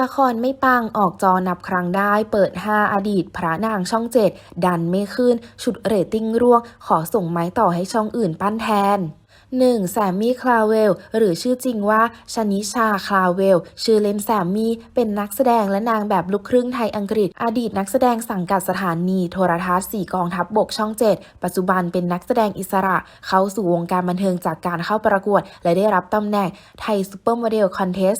ละครไม่ปังออกจอนับครั้งได้เปิด 5 อดีต พระนางช่องเจ็ดดันไม่ขึ้น ชุดเรตติ้งร่วง ขอส่งไม้ต่อให้ช่องอื่นปั้นแทน 1. แซมมี่คลาเวล หรือชื่อจริงว่าชนิชาคลาเวล ชื่อเล่นแซมมี่ เป็นนักแสดงและนางแบบลูกครึ่งไทยอังกฤษ อดีตนักแสดงสังกัดสถานีโทรทัศน์สี่กองทัพบบกช่อง 7 ปัจจุบันเป็นนักแสดงอิสระ เข้าสู่วงการบันเทิงจากการเข้าประกวด และได้รับตำแหน่งไทยซูเปอร์โมเดลคอนเทส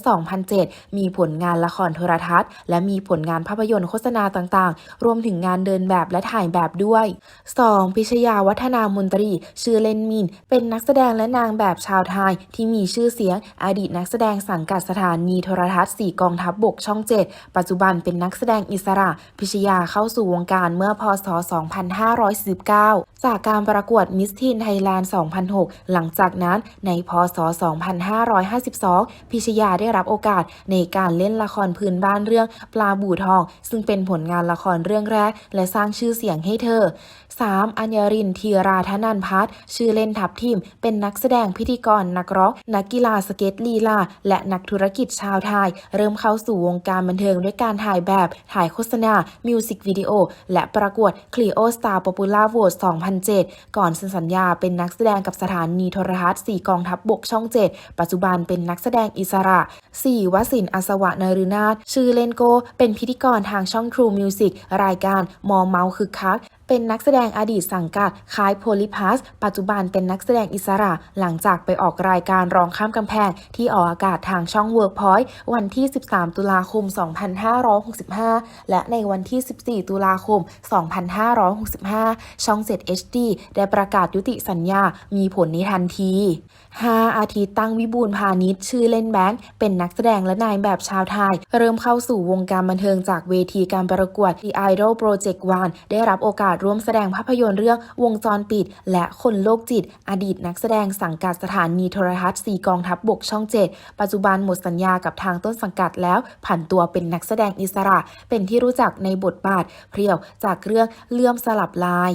2007 มีผลงานละครโทรทัศน์ และมีผลงานภาพยนตร์โฆษณาต่างๆ รวมถึงงานเดินแบบและถ่ายแบบด้วย 2. พิชยาวัฒนามนตรี ชื่อเล่นมิน เป็นนักแสดงและนางแบบชาวไทยที่มีชื่อเสียงอดีตนักแสดงสังกัดสถานีโทรทัศน์สี่กองทัพบบกช่อง 7 ปัจจุบันเป็นนักแสดงอิสระ พิชยาเข้าสู่วงการเมื่อพศ 2549 จากการประกวดมิสทีนไทยแลนด์ 2006 หลังจากนั้นในพศ 2552 พิชยาได้รับโอกาสในการเล่นละครพื้นบ้านเรื่องปลาบู่ทอง ซึ่งเป็นผลงานละครเรื่องแรก และสร้างชื่อเสียงให้เธอ 3. อัญญรินทีราธนันพัฒน์ชื่อเล่นทับทิม เป็นนักแสดงพิธีกรนักร้องนักกีฬาสเก็ตลีลา และนักธุรกิจชาวไทย เริ่มเข้าสู่วงการบันเทิงด้วยการถ่ายแบบ ถ่ายโฆษณา มิวสิกวิดีโอ และประกวด Clio Star Popular Vote 2007 ก่อนเซ็นสัญญาเป็นนักแสดงกับสถานีโทรทัศน์4กองทัพบบกช่อง 7 ปัจจุบันเป็นนักแสดงอิสระ 4. วสินอัศวะนฤนาถชื่อเล่นโก เป็นพิธีกรทางช่อง True Music รายการมอเมาคึกคัก เป็นนักแสดงอดีตสังกัดค่ายโพลิพัสปัจจุบันเป็นนักแสดงอิสระ หลังจากไปออกรายการร้องข้ามกำแพง ที่ออกอากาศทางช่อง Workpoint วันที่ 13 ตุลาคม 2565 และในวันที่ 14 ตุลาคม 2565 ช่อง 7 HD ได้ประกาศยุติสัญญา มีผลในทันที 5 อาทิตย์ตั้งวิบูลพาณิชย์ชื่อเล่นแบงค์เป็นนักแสดงและนายแบบชาวไทย เริ่มเข้าสู่วงการบันเทิงจากเวทีการประกวด The Idol Project One ได้รับโอกาสร่วมแสดงภาพยนตร์เรื่องวงจรปิด และคนโลกจิต อดีตนักแสดงสังกัดสถานีโทรทัศน์สีกองทัพบบกช่อง 7 ปัจจุบันหมดสัญญากับทางต้นสังกัดแล้ว ผันตัวเป็นนักแสดงอิสระ เป็นที่รู้จักในบทบาท เพรียวจากเรื่องเลื่อมสลับลาย